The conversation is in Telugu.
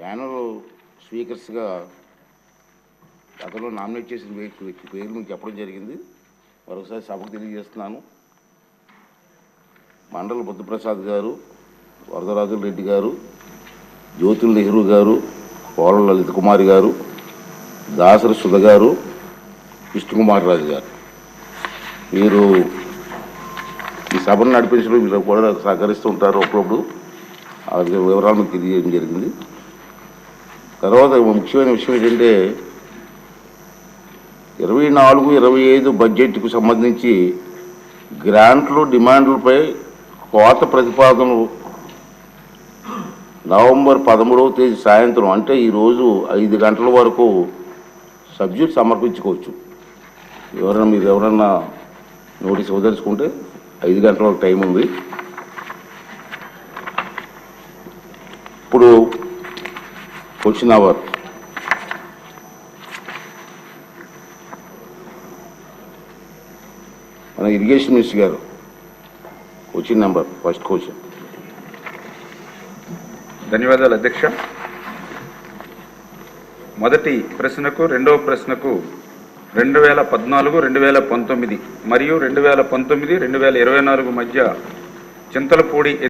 ప్యానల్ స్పీకర్స్గా గతంలో నామినేట్ చేసిన వ్యక్తి వ్యక్తి పేరు మీకు చెప్పడం జరిగింది. మరొకసారి సభకు తెలియజేస్తున్నాను. మండల బుద్ధప్రసాద్ గారు వరదరాజుల రెడ్డి గారు జ్యోతుల్ నెహ్రూ గారు కోల లలిత కుమారి గారు దాసరి సుధ గారు విష్ణుకుమార్ రాజు గారు. మీరు ఈ సభను నడిపించడం మీరు కూడా సహకరిస్తూ ఉంటారు అప్పుడప్పుడు. ఆ వివరాలు తెలియజేయడం జరిగింది. తర్వాత ముఖ్యమైన విషయం ఏంటంటే ఇరవై నాలుగు ఇరవై ఐదు బడ్జెట్కు సంబంధించి గ్రాంట్లు డిమాండ్లపై కోత ప్రతిపాదనలు నవంబర్ పదమూడవ తేదీ సాయంత్రం అంటే ఈరోజు ఐదు గంటల వరకు సబ్జెక్ట్ సమర్పించుకోవచ్చు. ఎవరైనా మీరు ఎవరన్నా నోటీస్ ఇవ్వదలుచుకుంటే ఐదు గంటల వరకు టైం ఉంది. ఇప్పుడు క్వశ్చన్ అవర్ మన ఇరిగేషన్ మినిస్టర్ గారు క్వశ్చన్ నెంబర్ ఫస్ట్ క్వశ్చన్ ధన్యవాదాలు అధ్యక్ష. మొదటి ప్రశ్నకు రెండవ ప్రశ్నకు రెండు వేల పద్నాలుగు రెండు వేల పంతొమ్మిది మరియు రెండు వేల పంతొమ్మిది రెండు వేల ఇరవై నాలుగు మధ్య చింతలపూడి